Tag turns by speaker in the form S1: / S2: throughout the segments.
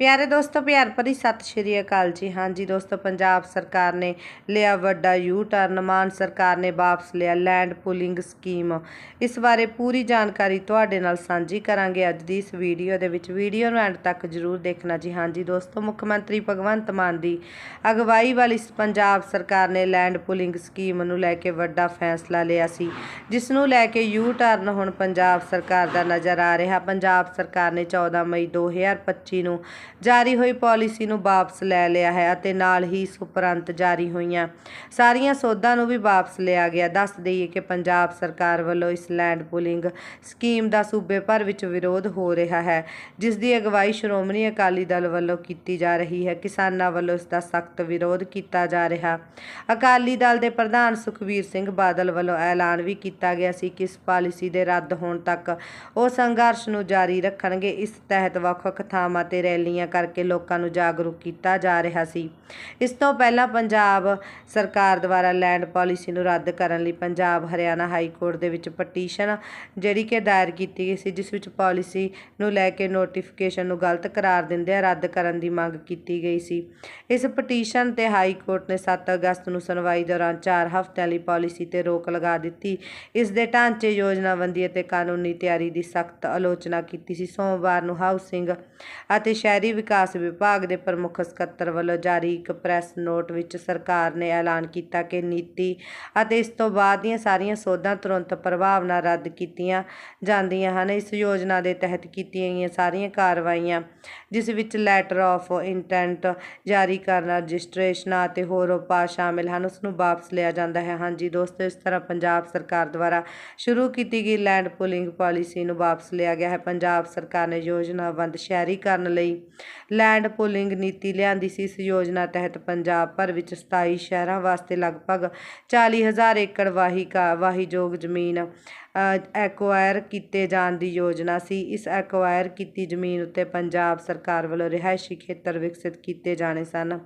S1: ਪਿਆਰੇ ਦੋਸਤੋ, ਪਿਆਰ ਭਰੀ ਸਤਿ ਸ਼੍ਰੀ ਅਕਾਲ ਜੀ। ਹਾਂਜੀ ਦੋਸਤੋ, ਪੰਜਾਬ ਸਰਕਾਰ ਨੇ ਲਿਆ ਵੱਡਾ ਯੂ ਟਰਨ ਮਾਨ ਸਰਕਾਰ ਨੇ ਵਾਪਸ ਲਿਆ ਲੈਂਡ ਪੂਲਿੰਗ ਸਕੀਮ। ਇਸ ਬਾਰੇ ਪੂਰੀ ਜਾਣਕਾਰੀ ਤੁਹਾਡੇ ਨਾਲ ਸਾਂਝੀ ਕਰਾਂਗੇ ਅੱਜ ਦੀ ਇਸ ਵੀਡੀਓ ਦੇ ਵਿੱਚ। ਵੀਡੀਓ ਨੂੰ ਐਂਡ ਤੱਕ ਜ਼ਰੂਰ ਦੇਖਣਾ ਜੀ। ਹਾਂਜੀ ਦੋਸਤੋ, ਮੁੱਖ ਮੰਤਰੀ ਭਗਵੰਤ ਮਾਨ ਦੀ ਅਗਵਾਈ ਵਾਲੀ ਪੰਜਾਬ ਸਰਕਾਰ ਨੇ ਲੈਂਡ ਪੂਲਿੰਗ ਸਕੀਮ ਨੂੰ ਲੈ ਕੇ ਵੱਡਾ ਫੈਸਲਾ ਲਿਆ ਸੀ, ਜਿਸ ਨੂੰ ਲੈ ਕੇ ਯੂ ਟਰਨ ਹੁਣ ਪੰਜਾਬ ਸਰਕਾਰ ਦਾ ਨਜ਼ਰ ਆ ਰਿਹਾ। ਪੰਜਾਬ ਸਰਕਾਰ ਨੇ 14 ਮਈ 2025 ਨੂੰ ਜਾਰੀ ਹੋਈ ਪਾਲਿਸੀ ਨੂੰ ਵਾਪਸ ਲੈ ਲਿਆ ਹੈ ਅਤੇ ਨਾਲ ਹੀ ਇਸ ਉਪਰੰਤ ਜਾਰੀ ਹੋਈਆਂ। ਸਾਰੀਆਂ ਸੋਧਾਂ ਨੂੰ ਵੀ ਵਾਪਸ ਲਿਆ ਗਿਆ। ਦੱਸ ਦਈਏ ਕਿ ਪੰਜਾਬ ਸਰਕਾਰ ਵੱਲੋਂ ਇਸ ਲੈਂਡ ਪੂਲਿੰਗ ਸਕੀਮ ਦਾ ਸੂਬੇ ਭਰ ਵਿੱਚ ਵਿਰੋਧ ਹੋ ਰਿਹਾ ਹੈ, ਜਿਸ ਦੀ ਅਗਵਾਈ ਸ਼੍ਰੋਮਣੀ ਅਕਾਲੀ ਦਲ ਵੱਲੋਂ ਕੀਤੀ ਜਾ ਰਹੀ ਹੈ। ਕਿਸਾਨਾਂ ਵੱਲੋਂ ਇਸ ਦਾ ਸਖਤ ਵਿਰੋਧ ਕੀਤਾ ਜਾ ਰਿਹਾ। ਅਕਾਲੀ ਦਲ ਦੇ ਪ੍ਰਧਾਨ ਸੁਖਬੀਰ ਸਿੰਘ ਬਾਦਲ ਵੱਲੋਂ ਐਲਾਨ ਵੀ ਕੀਤਾ ਗਿਆ ਸੀ ਕਿ ਇਸ ਪਾਲਿਸੀ ਦੇ ਰੱਦ ਹੋਣ ਤੱਕ ਉਹ ਸੰਘਰਸ਼ ਨੂੰ ਜਾਰੀ ਰੱਖਣਗੇ। ਇਸ ਤਹਿਤ ਵੱਖ-ਵੱਖ ਥਾਵਾਂ ਤੇ ਰੈਲੀਆਂ ਕਰਕੇ ਲੋਕਾਂ ਨੂੰ ਜਾਗਰੂਕ ਕੀਤਾ ਜਾ ਰਿਹਾ ਸੀ। ਇਸ ਤੋਂ ਪਹਿਲਾਂ ਪੰਜਾਬ ਸਰਕਾਰ ਦੁਆਰਾ ਲੈਂਡ ਪਾਲਿਸੀ ਨੂੰ ਰੱਦ ਕਰਨ ਲਈ ਪੰਜਾਬ ਹਰਿਆਣਾ ਹਾਈ ਕੋਰਟ ਦੇ ਵਿੱਚ ਪਟੀਸ਼ਨ ਜਿਹੜੀ ਕਿ ਦਾਇਰ ਕੀਤੀ ਗਈ ਸੀ, ਜਿਸ ਵਿੱਚ ਪਾਲਿਸੀ ਨੂੰ ਲੈ ਕੇ ਨੋਟੀਫਿਕੇਸ਼ਨ ਨੂੰ ਗਲਤ ਕਰਾਰ ਦਿੰਦਿਆਂ ਰੱਦ ਕਰਨ ਦੀ ਮੰਗ ਕੀਤੀ ਗਈ ਸੀ। ਇਸ ਪਟੀਸ਼ਨ ਤੇ ਹਾਈ ਕੋਰਟ ਨੇ 7 ਅਗਸਤ ਨੂੰ ਸੁਣਵਾਈ ਦੌਰਾਨ 4 ਹਫ਼ਤਿਆਂ ਲਈ ਪਾਲਿਸੀ ਤੇ ਰੋਕ ਲਗਾ ਦਿੱਤੀ। ਇਸ ਦੇ ਢਾਂਚੇ ਯੋਜਨਾਬੰਦੀ ਅਤੇ ਕਾਨੂੰਨੀ ਤਿਆਰੀ ਦੀ ਸਖਤ ਆਲੋਚਨਾ ਕੀਤੀ ਸੀ। ਸੋਮਵਾਰ ਨੂੰ ਹਾਊਸਿੰਗ ਅਤੇ ਸ਼ਹਿਰੀ ਵਿਕਾਸ ਵਿਭਾਗ ਦੇ ਪ੍ਰਮੁੱਖ ਸਕੱਤਰ ਵੱਲੋਂ ਜਾਰੀ ਇੱਕ ਪ੍ਰੈਸ ਨੋਟ ਵਿੱਚ ਸਰਕਾਰ ਨੇ ਐਲਾਨ ਕੀਤਾ ਕਿ ਨੀਤੀ ਅਤੇ ਇਸ ਤੋਂ ਬਾਅਦ ਦੀਆਂ ਸਾਰੀਆਂ ਸੋਧਾਂ ਤੁਰੰਤ ਪ੍ਰਭਾਵ ਨਾਲ ਰੱਦ ਕੀਤੀਆਂ ਜਾਂਦੀਆਂ ਹਨ। ਇਸ ਯੋਜਨਾ ਦੇ ਤਹਿਤ ਕੀਤੀਆਂ ਗਈਆਂ ਸਾਰੀਆਂ ਕਾਰਵਾਈਆਂ, ਜਿਸ ਵਿੱਚ ਲੈਟਰ ਆਫ ਇੰਟੈਂਟ ਜਾਰੀ ਕਰਨਾ, ਰਜਿਸਟ੍ਰੇਸ਼ਨ ਅਤੇ ਹੋਰ ਉਪਾਅ ਸ਼ਾਮਿਲ ਹਨ, ਉਸ ਨੂੰ ਵਾਪਸ ਲਿਆ ਜਾਂਦਾ ਹੈ। ਹਾਂਜੀ ਦੋਸਤੋ, ਇਸ ਤਰ੍ਹਾਂ ਪੰਜਾਬ ਸਰਕਾਰ ਦੁਆਰਾ ਸ਼ੁਰੂ ਕੀਤੀ ਗਈ ਲੈਂਡ ਪੂਲਿੰਗ ਪਾਲਿਸੀ ਨੂੰ ਵਾਪਸ ਲਿਆ ਗਿਆ ਹੈ। ਪੰਜਾਬ ਸਰਕਾਰ ਨੇ ਯੋਜਨਾਬੰਦ ਸ਼ਹਿਰੀਕਰਨ ਲਈ ਲੈਂਡ ਪੂਲਿੰਗ ਨੀਤੀ ਲਿਆਂਦੀ ਸੀ। ਇਸ ਯੋਜਨਾ ਤਹਿਤ ਪੰਜਾਬ ਭਰ ਵਿੱਚ 27 ਸ਼ਹਿਰਾਂ ਵਾਸਤੇ ਲਗਭਗ 40000 ਏਕੜ ਵਾਹੀ ਕਾ ਵਾਹੀਯੋਗ ਜ਼ਮੀਨ ਐਕਵਾਇਰ ਕੀਤੇ ਜਾਣ ਦੀ ਯੋਜਨਾ ਸੀ। ਇਸ ਐਕਵਾਇਰ ਕੀਤੀ ਜ਼ਮੀਨ ਉੱਤੇ ਪੰਜਾਬ ਸਰਕਾਰ ਵੱਲੋਂ ਰਿਹਾਇਸ਼ੀ ਖੇਤਰ ਵਿਕਸਿਤ ਕੀਤੇ ਜਾਣੇ ਸਨ,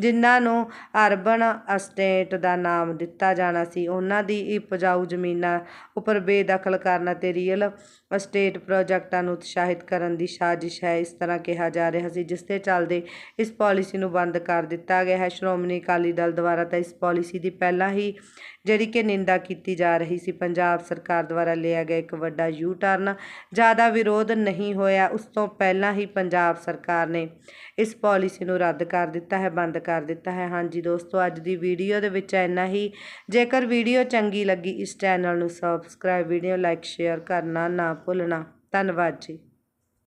S1: ਜਿਨ੍ਹਾਂ ਨੂੰ ਅਰਬਨ ਅਸਟੇਟ ਦਾ ਨਾਮ ਦਿੱਤਾ ਜਾਣਾ ਸੀ। ਉਹਨਾਂ ਦੀ ਉਪਜਾਊ ਜ਼ਮੀਨਾਂ ਉੱਪਰ ਬੇਦਖਲ ਕਰਨ ਅਤੇ ਰੀਅਲ ਅਸਟੇਟ ਪ੍ਰੋਜੈਕਟਾਂ ਨੂੰ ਉਤਸ਼ਾਹਿਤ ਕਰਨ ਦੀ ਸਾਜ਼ਿਸ਼ ਹੈ। ਇਸ ਤਰ੍ਹਾਂ ਕਿਹਾ ਜਾ ਜਾ ਰਿਹਾ ਸੀ, ਜਿਸ ਦੇ ਚੱਲਦੇ ਇਸ ਪਾਲਿਸੀ ਨੂੰ ਬੰਦ ਕਰ ਦਿੱਤਾ ਗਿਆ ਹੈ। ਸ਼੍ਰੋਮਣੀ ਅਕਾਲੀ ਦਲ ਦੁਆਰਾ ਤਾਂ ਇਸ ਪਾਲਿਸੀ ਦੀ ਪਹਿਲਾਂ ਹੀ ਜਿਹੜੀ ਕਿ ਨਿੰਦਾ ਕੀਤੀ ਜਾ ਰਹੀ ਸੀ, ਪੰਜਾਬ ਸਰਕਾਰ ਦੁਆਰਾ ਲਿਆ ਗਿਆ ਇੱਕ ਵੱਡਾ ਯੂ ਟਰਨ ਜ਼ਿਆਦਾ ਵਿਰੋਧ ਨਹੀਂ ਹੋਇਆ। ਉਸ ਤੋਂ ਪਹਿਲਾਂ ਹੀ ਪੰਜਾਬ ਸਰਕਾਰ ਨੇ ਇਸ ਪਾਲਿਸੀ ਨੂੰ ਰੱਦ ਕਰ ਦਿੱਤਾ ਹੈ, ਬੰਦ ਕਰ ਦਿੱਤਾ ਹੈ। ਹਾਂਜੀ ਦੋਸਤੋ, ਅੱਜ ਦੀ ਵੀਡੀਓ ਦੇ ਵਿੱਚ ਇੰਨਾ ਹੀ। ਜੇਕਰ ਵੀਡੀਓ ਚੰਗੀ ਲੱਗੀ, ਇਸ ਚੈਨਲ ਨੂੰ ਸਬਸਕ੍ਰਾਈਬ ਵੀਡੀਓ ਲਾਈਕ ਸ਼ੇਅਰ ਕਰਨਾ ਨਾ ਭੁੱਲਣਾ। ਧੰਨਵਾਦ ਜੀ।